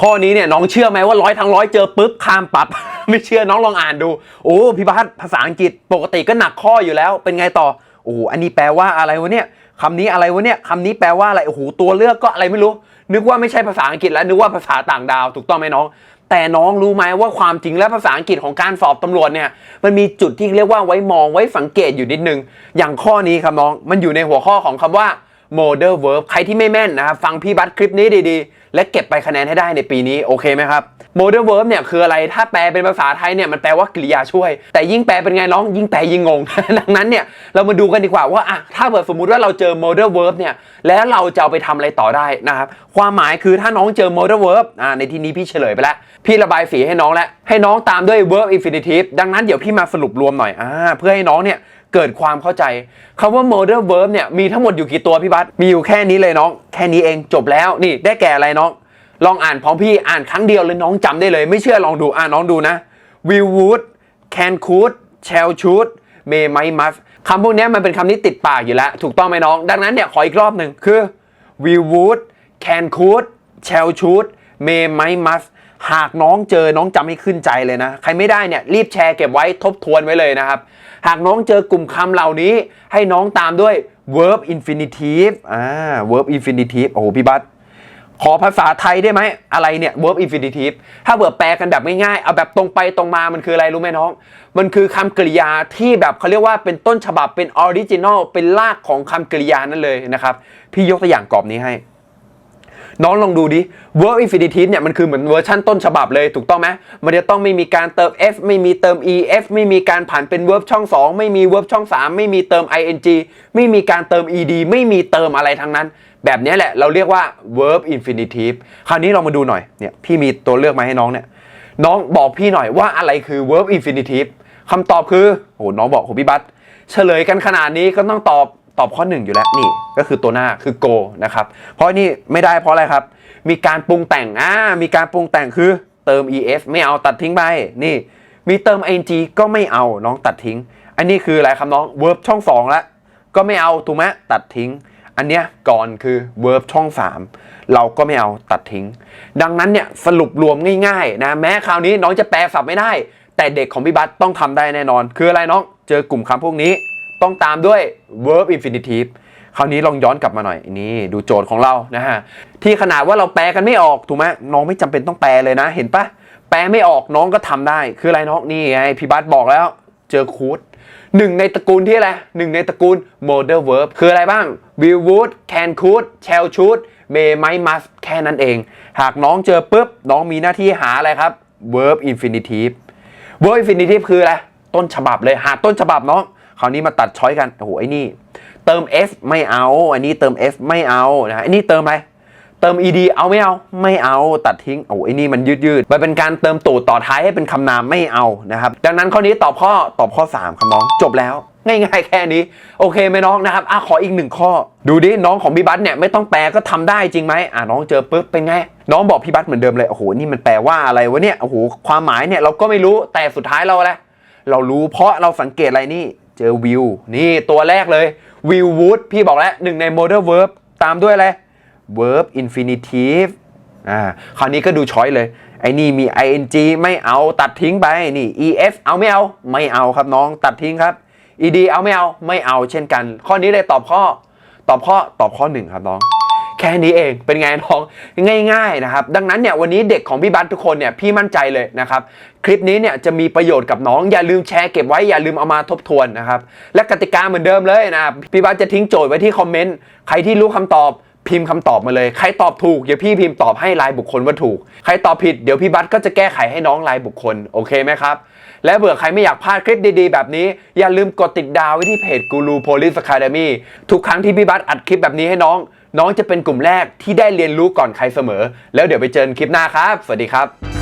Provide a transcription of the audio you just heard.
ข้อนี้เนี่ยน้องเชื่อไหมว่าร้อยทั้งร้อยเจอปุ๊บข้ามปับ๊บ ไม่เชื่อน้องลองอ่านดูโอ้พี่บัสภาษาอังกฤษปกติก็หนักข้ออยู่แล้วเป็นไงต่อโอ้อันนี้แปลว่าอะไรวะเนี่ยคำนี้อะไรวะเนี่ยคำนี้แปลว่าอะไรโอ้โหตัวเลือกก็อะไรไม่รู้ นึกว่าไม่ใช่ภาษาอังกฤษแล้วนึกว่าภาษาต่างดาวถูกต้องไหมน้อง แต่น้องรู้ไหมว่าความจริงแล้วภาษาอังกฤษของการสอบตำรวจเนี่ยมันมีจุดที่เรียกว่าไว้มองไว้สังเกตอยู่นิดนึง อย่างข้อนี้ครับน้องมันอยู่ในหัวข้อของคำว่า modal verb ใครที่ไม่แม่นนะครับฟังพี่บัสคลิปนี้ดีๆ และเก็บไปคะแนนให้ได้ในปีนี้โอเคไหมครับ modal verb เนี่ยคืออะไรถ้าแปลเป็นภาษาไทยเนี่ยมันแปลว่ากริยาช่วย แต่ยิ่งแปลเป็นไงน้องยิ่งแปลยิ่งงง ดังนั้นเนี่ยเรามาดูกันดีกว่าว่าอะถ้าเกิดสมมุติว่าเราเจอ modal verb เนี่ยแล้วเราจะเอาไปทำอะไรต่อได้นะครับความหมายคือถ้าน้องเจอ modal verb อ่าในที่นี้พี่เฉลยไปแล้ว พี่ระบายสีให้น้องแล้วให้น้องตามด้วย verb infinitive ดังนั้นเดี๋ยวพี่มาสรุปรวมหน่อยอ่าเพื่อให้น้องเนี่ย เกิดความเข้าใจคำว่า modal verb เนี่ยมีทั้งหมดอยู่กี่ตัวพี่บัสมีอยู่แค่นี้เลยน้อง แค่นี้เองจบแล้วนี่ได้แก่อะไรน้อง ลองอ่านพร้อมพี่อ่านครั้งเดียวเลยน้องจำได้เลย ไม่เชื่อลองดูอ่านน้องดูนะ will would can could shall should may might must คำพวกนี้มันเป็นคำที่ติดปากอยู่แล้ว ถูกต้องไหมน้อง ดังนั้นเนี่ยขออีกรอบหนึ่งคือ will would can could shall should may might must หากน้องเจอน้องจำให้ขึ้นใจเลยนะ ใครไม่ได้เนี่ยรีบแชร์เก็บไว้ทบทวนไว้เลยนะครับ หากน้องเจอกลุ่มคำเหล่านี้ ให้น้องตามด้วย verb infinitive อ่า verb infinitive โอ้โหพี่บัสขอภาษาไทยได้ไหมอะไรเนี่ย verb infinitive ถ้าเบิดแปลกันแบบง่ายๆเอาแบบตรงไปตรงมามันคืออะไรรู้ไหมน้อง มันคือคำกริยาที่แบบเขาเรียกว่าเป็นต้นฉบับเป็นออริจินอลเป็นรากของคำกริยานั่นเลยนะครับ พี่ยกตัวอย่างกรอบนี้ให้ น้องลองดูดิ verb infinitive เนี่ยมันคือเหมือนเวอร์ชั่นต้นฉบับเลยถูกต้องไหมมันจะต้องไม่มีการเติม f ไม่มีเติม ef ไม่มีการผ่านเป็น verb ช่อง 2 ไม่มี verb ช่อง 3 ไม่มีเติม ing ไม่มีการเติม ed ไม่มีเติมอะไรทั้งนั้น แบบนี้แหละเราเรียกว่า verb infinitive คราวนี้เรามาดูหน่อยเนี่ยพี่มีตัวเลือกมาให้น้องเนี่ยน้องบอกพี่หน่อยว่าอะไรคือ verb infinitive คำตอบคือโอ้โหน้องบอกโหพี่บัสเฉลยกันขนาดนี้ก็ต้องตอบ ตอบข้อหนึ่งอยู่แล้วนี่ก็คือตัวหน้าคือ go นะครับเพราะนี่ไม่ได้เพราะอะไรครับ มีการปรุงแต่งอ่ามีการปรุงแต่งคือเติม ef ไม่เอาตัดทิ้งไปนี่ มีเติม ing ก็ไม่เอาน้องตัดทิ้ง อันนี้คืออะไรครับน้อง verb ช่องสองแล้วก็ไม่เอาถูกไหมตัดทิ้ง อันเนี้ยก่อนคือ verb ช่อง 3 เราก็ไม่เอาตัดทิ้ง ดังนั้นเนี่ยสรุปรวมง่ายๆนะแม้คราวนี้น้องจะแปลศัพท์ไม่ได้ แต่เด็กของพี่บัสต้องทำได้แน่นอน คืออะไรน้องเจอกลุ่มคำพวกนี้ ต้องตามด้วย verb infinitive คราวนี้ลองย้อนกลับมาหน่อยนี่ดูโจทย์ของเรานะฮะที่ขนาดว่าเราแปลกันไม่ออกถูกไหมน้องไม่จำเป็นต้องแปลเลยนะ เห็นปะแปลไม่ออกน้องก็ทำได้ คืออะไรน้องนี่ไงพี่บัสบอกแล้ว เจอคูดหนึ่งในตระกูลที่อะไรหนึ่งในตระกูล modal verb คืออะไรบ้าง will would can could shall should may might must แค่นั้นเอง หากน้องเจอปุ๊บ น้องมีหน้าที่หาอะไรครับ verb infinitive verb infinitive คืออะไร ต้นฉบับเลยหาต้นฉบับน้อง คราวนี้มาตัดช้อยกันโอ้โหไอ้นี่ เติม s ไม่เอา อันนี้เติม s ไม่เอานะอันนี้เติมอะไรเติม ed เอาไม่เอา ไม่เอาตัดทิ้งโอ้ไอ้นี่มันยืดยืดมันเป็นการเติมตูดต่อท้ายให้เป็นคำนามไม่เอานะครับ ดังนั้นข้อนี้ตอบข้อตอบข้อ 3ครับน้องจบแล้ว ง่ายๆแค่นี้ โอเคไหมน้องนะครับอะขออีกหนึ่งข้อ ดูดิน้องของพี่บัสเนี่ยไม่ต้องแปลก็ทำได้จริงไหมอะน้องเจอปุ๊บเป็นไง น้องบอกพี่บัสเหมือนเดิมเลยโอ้โหนี่มันแปลว่าอะไรวะเนี่ยโอ้โหความหมายเนี่ยเราก็ไม่รู้แต่สุดท้ายเราอะไรเรารู้เพราะเราสังเกตอะไรนี่ เจอวิว นี่ตัวแรกเลยวิววูดพี่บอกแล้วหนึ่งในโมเดลเวิร์บตามด้วยอะไรเวิร์บอินฟินิทีฟอ่าคราวนี้ก็ดูช้อยเลย ไอ้นี่มี ing ไม่เอาตัดทิ้งไปนี่ ef เอาไม่เอาไม่เอาครับน้องตัดทิ้งครับ ed เอาไม่เอาไม่เอาเช่นกัน ข้อนี้เลยตอบข้อ ตอบข้อตอบข้อหนึ่งครับน้อง แค่นี้เองเป็นไงน้องง่ายๆนะครับดังนั้นเนี่ยวันนี้เด็กของพี่บัสทุกคนเนี่ยพี่มั่นใจเลยนะครับคลิปนี้เนี่ยจะมีประโยชน์กับน้องอย่าลืมแชร์เก็บไว้อย่าลืมเอามาทบทวนนะครับและกติกาเหมือนเดิมเลยนะพี่บัสจะทิ้งโจทย์ไว้ที่คอมเมนต์ใครที่รู้คำตอบ พิมพ์คำตอบมาเลย ใครตอบถูกเดี๋ยวพี่พิมพ์ตอบให้รายบุคคลว่าถูก ใครตอบผิดเดี๋ยวพี่บัสก็จะแก้ไขให้น้องรายบุคคล โอเคไหมครับ และเบื่อใครไม่อยากพลาดคลิปดีๆ แบบนี้ อย่าลืมกดติดดาวไว้ที่เพจกูรูโพลิสคาเดมี่ทุกครั้งที่พี่บัสอัดคลิปแบบนี้ให้น้อง น้องจะเป็นกลุ่มแรกที่ได้เรียนรู้ก่อนใครเสมอ แล้วเดี๋ยวไปเจอกันคลิปหน้าครับ สวัสดีครับ